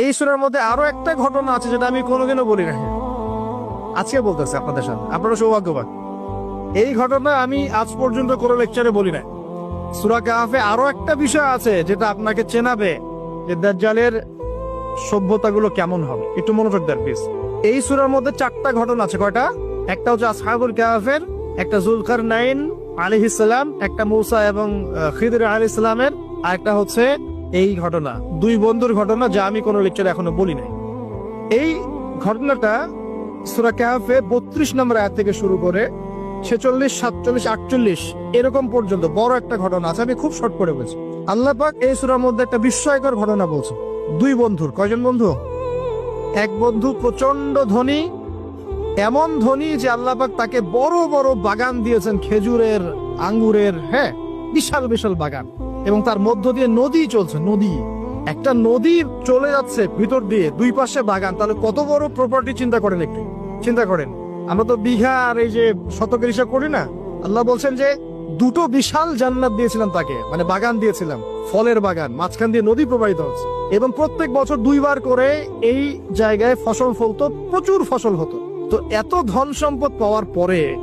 এই সুরার মধ্যে আরও একটা ঘটনা আছে যেটা আমি কোনোদিনও বলি না আজকে বলতেছি আপনাদের সামনে। আপনারা সৌভাগ্যবান। এই ঘটনা আমি আজ পর্যন্ত কোনো লেকচারে বলি না সুরা কাহাফে আরও একটা বিষয় আছে যেটা আপনাকে চেনাবে যে দাজ্জালের সভ্যতাগুলো কেমন হবে। একটু মনোযোগ দেন প্লিজ এই সুরার মধ্যে চারটা ঘটনা আছে। কয়টা? একটা হচ্ছে আসহাবুল কাহাফের, একটা জুলকার নাইন আলী ইসলাম একটা মৌসা এবং খিদির আলী ইসলামের আর একটা হচ্ছে এই ঘটনা, দুই বন্ধুর ঘটনা যা আমি কোনো লেকচারে এখনও বলি নাই। এই ঘটনাটা সুরা কাহাফে বত্রিশ নম্বর আয়াত থেকে শুরু করে ছেচল্লিশ, সাতচল্লিশ, আটচল্লিশ এরকম পর্যন্ত বড় একটা ঘটনা আছে, আমি খুব শর্ট করে বলছি। আল্লাহ পাক এই সুরার মধ্যে একটা বিস্ময়কর ঘটনা বলছে দুই বন্ধুর, কয়জন বন্ধু? এক বন্ধু প্রচণ্ড ধনী, এমন ধনী যে আল্লাহ পাক তাকে বড় বড় বাগান দিয়েছেন, খেজুরের, আঙ্গুরের হ্যাঁ বিশাল বিশাল বাগান। এবং তার মধ্য দিয়ে নদী চলছে, নদী। একটা নদী চলে যাচ্ছে ভিতর দিয়ে, দুই পাশে বাগান। তাহলে কত বড় প্রপার্টি চিন্তা করেন একটু? চিন্তা করেন। আমরা তো বিঘা আর এই যে শতকের হিসাব করি না? আল্লাহ বলছেন যে দুটো বিশাল জান্নাত দিয়েছিলাম তাকে মানে বাগান দিয়েছিলাম, ফলের বাগান, মাঝখান দিয়ে নদী প্রবাহিত হচ্ছে। এবং প্রত্যেক বছর দুইবার করে এই জায়গায় ফসল ফলতো, প্রচুর ফসল হতো। তো এত ধন সম্পদ পাওয়ার পরে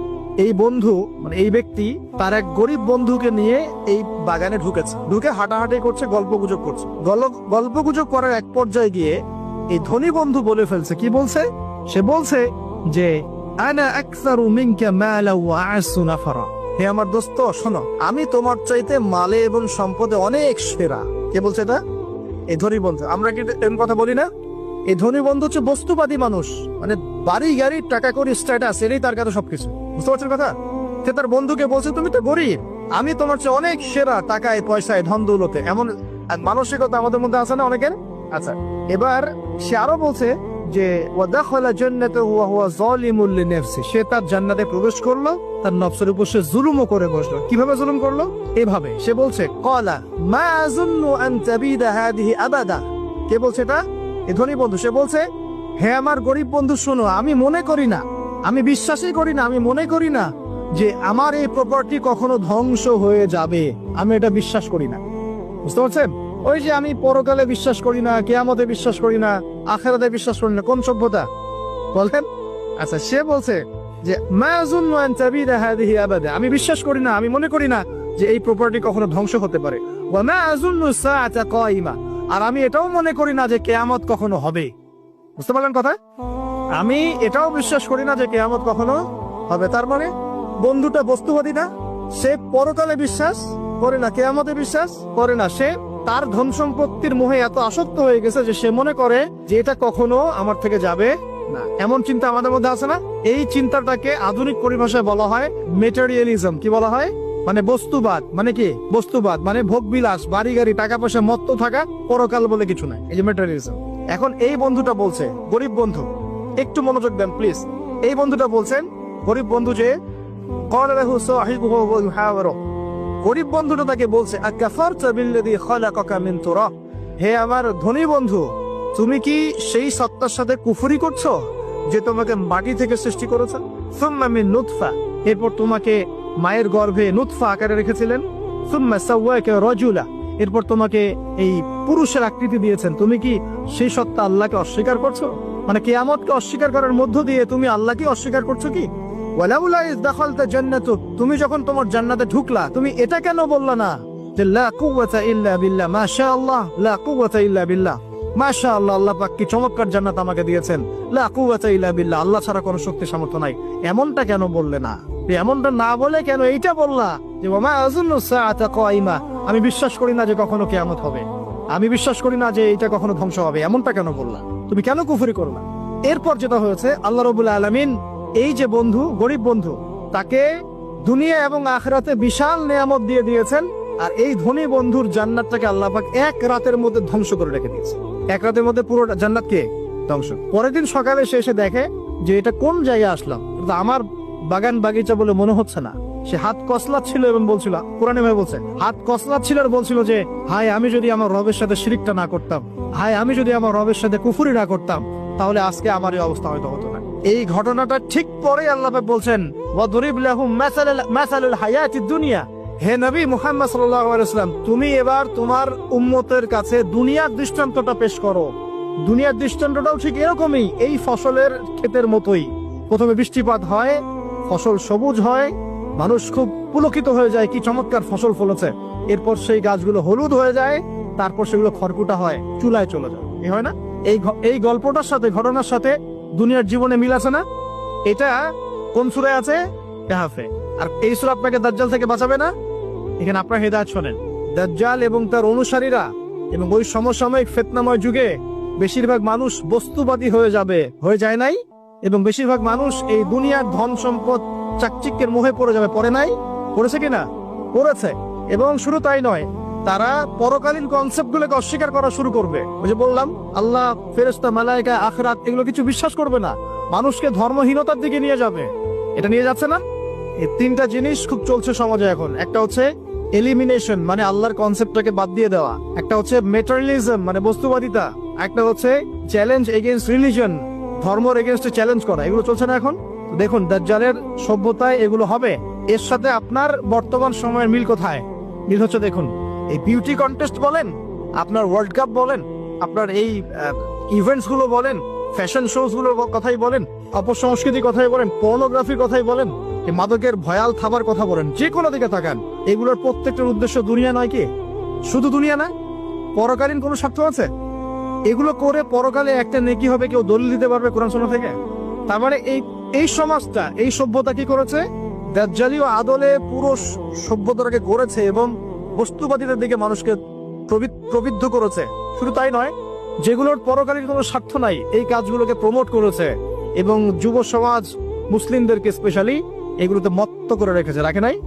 এই বন্ধু মানে এই ব্যক্তি তার এক গরিব বন্ধুকে নিয়ে এই বাগানে ঢুকেছে। ঢুকে হাঁটাহাঁটি করছে, গল্প গুজব করছে। গল্প গুজব করার এক পর্যায়ে গিয়ে এই ধনী বন্ধু বলে ফেলছে। কি বলছে? সে বলছে যে আমার দোস্ত, শোনো, আমি তোমার চাইতে মালে এবং সম্পদে অনেক সেরা। কে বলছে এটা? এই ধনী বন্ধু, আমরা কি এরকম কথা বলি না? এই ধনী বন্ধু হচ্ছে বস্তুবাদী মানুষ। মানে বাড়ি গাড়ি টাকা করে স্ট্যাটাস এটাই তার কাছে সবকিছু। বুঝতে পারছেন কথা? সে তার বন্ধুকে বলছে, তুমি তো গরিব। আমি তোমার চেয়ে অনেক সেরা টাকায় পয়সায় ধন দৌলতে। এমন মানসিকতা আমাদের মধ্যে আছে না অনেকের? আচ্ছা এবার সে আরও বলছে যে হুয়া সে তার জান্নাতে প্রবেশ করল, তার নফসের উপর সে জুলুমও করে বসল। কীভাবে জুলুম করল? এভাবে। সে বলছে, কলা, মা আবাদা। কে বলছে এটা? এ ধনী বন্ধু। সে বলছে, হে আমার গরিব বন্ধু, শোনো, আমি মনে করি না আমি বিশ্বাসই করি না, আমি মনে করি না যে আমার এই প্রপার্টি কখনো ধ্বংস হয়ে যাবে। আমি এটা বিশ্বাস করি না। বুঝতে পারছেন? ওই যে আমি পরকালে বিশ্বাস করি না, কেয়ামতে বিশ্বাস করি না, আখেরাতে বিশ্বাস করি না, কোন সভ্যতা? বলেন। আচ্ছা সে বলছে যে আমি বিশ্বাস করি না, আমি মনে করি না যে এই প্রপার্টি কখনো ধ্বংস হতে পারে। আর আমি এটাও মনে করি না যে কেয়ামত কখনো হবে। বুঝতে পারলেন কথা? আমি এটাও বিশ্বাস করি না যে কেয়ামত কখনো হবে। তার মানে বন্ধুটা বস্তুবাদী না, সে পরকালে বিশ্বাস করে না, কেয়ামতে বিশ্বাস করে না। সে তার ধন সম্পত্তির মোহে এত আসক্ত হয়ে গেছে যে সে মনে করে যে এটা কখনো আমার থেকে যাবে না। এমন চিন্তা আমাদের মধ্যে আছে না? এই চিন্তাটাকে আধুনিক পরিভাষায় বলা হয় মেটেরিয়ালিজম কি বলা হয়? মানে বস্তুবাদ। মানে কি? বস্তুবাদ। মানে ভোগ বিলাস বাড়ি গাড়ি টাকা পয়সা মত্ত থাকা, পরকাল বলে কিছু নাই। এই যে মেটেরিয়ালিজম এখন এই বন্ধুটা বলছে, গরিব বন্ধু একটু মনোযোগ দেন প্লিজ এই বন্ধুটা বলছেন, গরিব বন্ধু যে গরিব বন্ধুটা তাকে বলছে হে আমার ধনী বন্ধু, তুমি কি সেই সত্তার সাথে কুফুরি করছ যে তোমাকে মাটি থেকে সৃষ্টি করেছেন নুৎফা এরপর তোমাকে মায়ের গর্ভে নুৎফা আকারে রেখেছিলেন। রজুলা। এরপর তোমাকে এই পুরুষের আকৃতি দিয়েছেন। তুমি কি সেই সত্তা আল্লাহকে অস্বীকার করছ? মানে কিয়ামতকে অস্বীকার করার মধ্য দিয়ে তুমি আল্লাহকে অস্বীকার করছ কি? তুমি যখন তোমার জান্নাতে ঢুকলা, তুমি এটা কেন বললা না? মাশাআল্লাহ আল্লাহ কি চমৎকার জান্নাত আমাকে দিয়েছেন। বিল্লাহ, আল্লাহ ছাড়া কোনো সামর্থ্য নাই। এমনটা কেন বললে না? এমনটা না বলে কেন এইটা বললা? যে আমি বিশ্বাস করি না যে কখনো কিয়ামত হবে। আমি বিশ্বাস করি না যে এটা কখনো ধ্বংস হবে, এমনটা কেন বললা? তুমি কেন কুফরি করলা এরপর যেটা হয়েছে, আল্লাহ রবুল্লা আলমিন এই যে বন্ধু, গরিব বন্ধু, তাকে দুনিয়া এবং আখরাতে বিশাল নেয়ামত দিয়ে দিয়েছেন, আর এই ধনী বন্ধুর জান্নাতটাকে আল্লাহ পাক এক রাতের মধ্যে ধ্বংস করে রেখে দিয়েছে। এক রাতের মধ্যে পুরো জান্নাত কে? ধ্বংস। পরের দিন সকালে সে এসে দেখে যে এটা কোন জায়গায় আসলাম? আমার বাগান বাগিচা বলে মনে হচ্ছে না। সে হাত কসলা ছিল এবং বলছিল, কোরআনে ভাই বলছে, হাত কসলা ছিল আর বলছিল যে হাই আমি যদি আমার রবের সাথে শিরিকটা না করতাম হাই আমি যদি আমার রবের সাথে কুফুরি না করতাম, তাহলে আজকে আমার এই অবস্থা হয়তো হতো না। এই ঘটনাটা ঠিক পরে আল্লাহ বলছেন দুনিয়া। হে নবী মুহাম্মদ ওয়াসাল্লাম, তুমি এবার তোমার উম্মতের কাছে দুনিয়ার দৃষ্টান্তটা পেশ করো। দুনিয়ার দৃষ্টান্তটাও ঠিক এরকমই, এই ফসলের ক্ষেতের মতোই। প্রথমে বৃষ্টিপাত হয়, ফসল সবুজ হয় মানুষ খুব পুলকিত হয়ে যায়, কি চমৎকার ফসল ফলেছে। এরপর সেই গাছগুলো হলুদ হয়ে যায়, তারপর সেগুলো খড়কুটা হয়, চুলায় চলে যায়। এ হয় না? এই এই গল্পটার সাথে, ঘটনার সাথে দুনিয়ার জীবনে মিল আছে না? এটা কোন সুরে আছে? কাহাফে আর এই সুর আপনাকে দাজ্জাল থেকে বাঁচাবে না? এখানে আপনার হেদায়ত শোনেন। দাজ্জাল এবং তার অনুসারীরা এবং ওই সমসাময়িক ফেতনাময় যুগে বেশিরভাগ মানুষ বস্তুবাদী হয়ে যাবে, হয়ে যায় নাই? এবং বেশিরভাগ মানুষ এই দুনিয়ার ধন সম্পদ চাকচিক্যের মোহে পড়ে যাবে। পড়ে নাই? পড়েছে কিনা? পড়েছে। এবং শুধু তাই নয়, তারা পরকালীন কনসেপ্ট গুলোকে অস্বীকার করা শুরু করবে। ওই যে বললাম, আল্লাহ ফেরেস্তা মালায়কা, আখরাত, এগুলো কিছু বিশ্বাস করবে না। মানুষকে ধর্মহীনতার দিকে নিয়ে যাবে। এটা নিয়ে যাচ্ছে না? এই তিনটা জিনিস খুব চলছে সমাজে এখন। একটা হচ্ছে এলিমিনেশন মানে আল্লাহর কনসেপ্টটাকে বাদ দিয়ে দেওয়া। একটা হচ্ছে মেটারিয়ালিজম মানে বস্তুবাদিতা। একটা হচ্ছে চ্যালেঞ্জ এগেনস্ট রিলিজন ধর্মর এগেনস্টে চ্যালেঞ্জ করা। এগুলো চলছে না এখন? দেখুন, দাজ্জালের সভ্যতায় এগুলো হবে। এর সাথে আপনার বর্তমান সময়ের মিল কোথায়? মিল হচ্ছে দেখুন, এই বিউটি কন্টেস্ট বলেন, আপনার ওয়ার্ল্ড কাপ বলেন, আপনার এই ইভেন্টসগুলো বলেন ফ্যাশন শোজগুলোর কথাই বলেন, অপসংস্কৃতির কথাই বলেন পর্নোগ্রাফির কথাই বলেন মাদকের ভয়াল থাবার কথা বলেন, যে কোনো দিকে তাকান, এগুলোর প্রত্যেকটার উদ্দেশ্য দুনিয়া নয় কি? শুধু দুনিয়া না, পরকালীন কোনো স্বার্থ আছে? এগুলো করে পরকালে একটা নেকি হবে, কেউ দলিল দিতে পারবে কোরআন শোনা থেকে? তার মানে এই এই সমাজটা, এই সভ্যতা কি করেছে? দাজ্জালীয় আদলে পুরো সভ্যতাটাকে গড়েছে এবং বস্তুবাদীদের দিকে মানুষকে প্রবি- প্রবৃদ্ধ করেছে। শুধু তাই নয়, যেগুলোর পরকালীন কোনো স্বার্থ নাই, এই কাজগুলোকে প্রমোট করেছে এবং যুব সমাজ, মুসলিমদেরকে স্পেশালি এগুলোতে মত্ত করে রেখেছে, রাখে নাই?